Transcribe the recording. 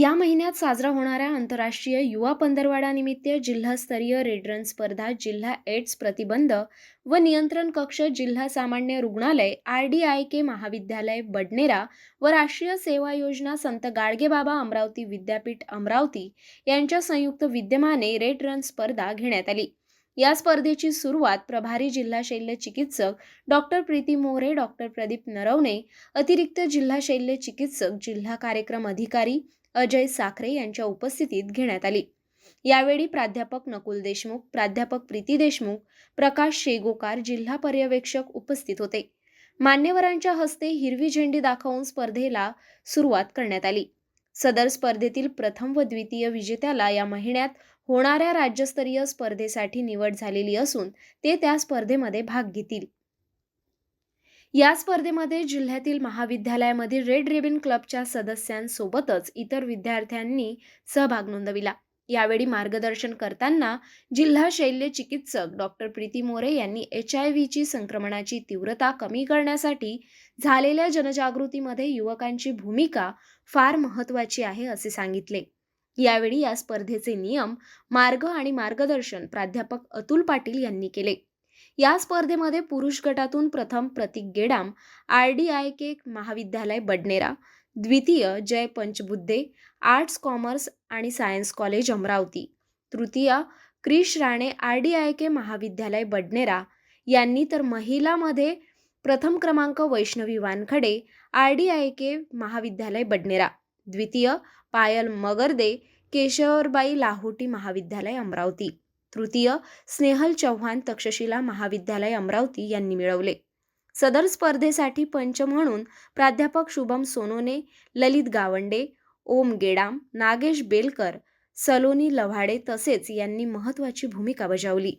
या महिन्यात साजरा होणाऱ्या आंतरराष्ट्रीय युवा पंधरवाडानिमित्त जिल्हास्तरीय रेड रन स्पर्धा जिल्हा एड्स प्रतिबंध व नियंत्रण कक्ष जिल्हा सामान्य रुग्णालय आर डी आय के महाविद्यालय बडनेरा व राष्ट्रीय सेवा योजना संत गाडगेबाबा अमरावती विद्यापीठ अमरावती यांच्या संयुक्त विद्यमाने रेड रन स्पर्धा घेण्यात आली. या स्पर्धेची सुरुवात प्रभारी जिल्हा शल्य चिकित्सक डॉक्टर प्रीती मोरे डॉक्टर प्रदीप नरवणे अतिरिक्त जिल्हा शल्य चिकित्सक जिल्हा कार्यक्रम अधिकारी अजय साखरे यांच्या उपस्थितीत घेण्यात आली. यावेळी प्राध्यापक नकुल देशमुख प्राध्यापक प्रीती देशमुख प्रकाश शेगोकार जिल्हा पर्यवेक्षक उपस्थित होते. मान्यवरांच्या हस्ते हिरवी झेंडी दाखवून स्पर्धेला सुरुवात करण्यात आली. सदर स्पर्धेतील प्रथम व द्वितीय विजेत्याला या महिन्यात होणाऱ्या राज्यस्तरीय स्पर्धेसाठी निवड झालेली असून ते त्या स्पर्धेमध्ये भाग घेतील. या स्पर्धेमध्ये जिल्ह्यातील महाविद्यालयामधील रेड रिबिन क्लबच्या सदस्यांसोबतच इतर विद्यार्थ्यांनी सहभाग नोंदविला. यावेळी मार्गदर्शन करताना जिल्हा शैल्य चिकित्सक डॉक्टर प्रीती मोरे यांनी एच आय व्हीची संक्रमणाची तीव्रता कमी करण्यासाठी झालेल्या जनजागृतीमध्ये युवकांची भूमिका फार महत्त्वाची आहे असे सांगितले. यावेळी या स्पर्धेचे नियम मार्ग आणि मार्गदर्शन प्राध्यापक अतुल पाटील यांनी केले. या स्पर्धेमध्ये पुरुष गटातून प्रथम Pratik Gedam R D I K महाविद्यालय बडनेरा द्वितीय जय पंचबुद्धे आर्ट्स कॉमर्स आणि सायन्स कॉलेज अमरावती तृतीय Krish Rane R D I K महाविद्यालय बडनेरा यांनी तर महिलामध्ये प्रथम क्रमांक Vaishnavi Wankhade R D I K महाविद्यालय बडनेरा द्वितीय पायल मगरदे केशवरबाई लाहोटी महाविद्यालय अमरावती. तृतीय स्नेहल चव्हाण तक्षशिला महाविद्यालय अमरावती यांनी मिळवले. सदर स्पर्धेसाठी पंच म्हणून प्राध्यापक शुभम सोनोने ललित गावंडे ओम गेडाम नागेश बेलकर सलोनी लव्हाडे तसेच यांनी महत्त्वाची भूमिका बजावली.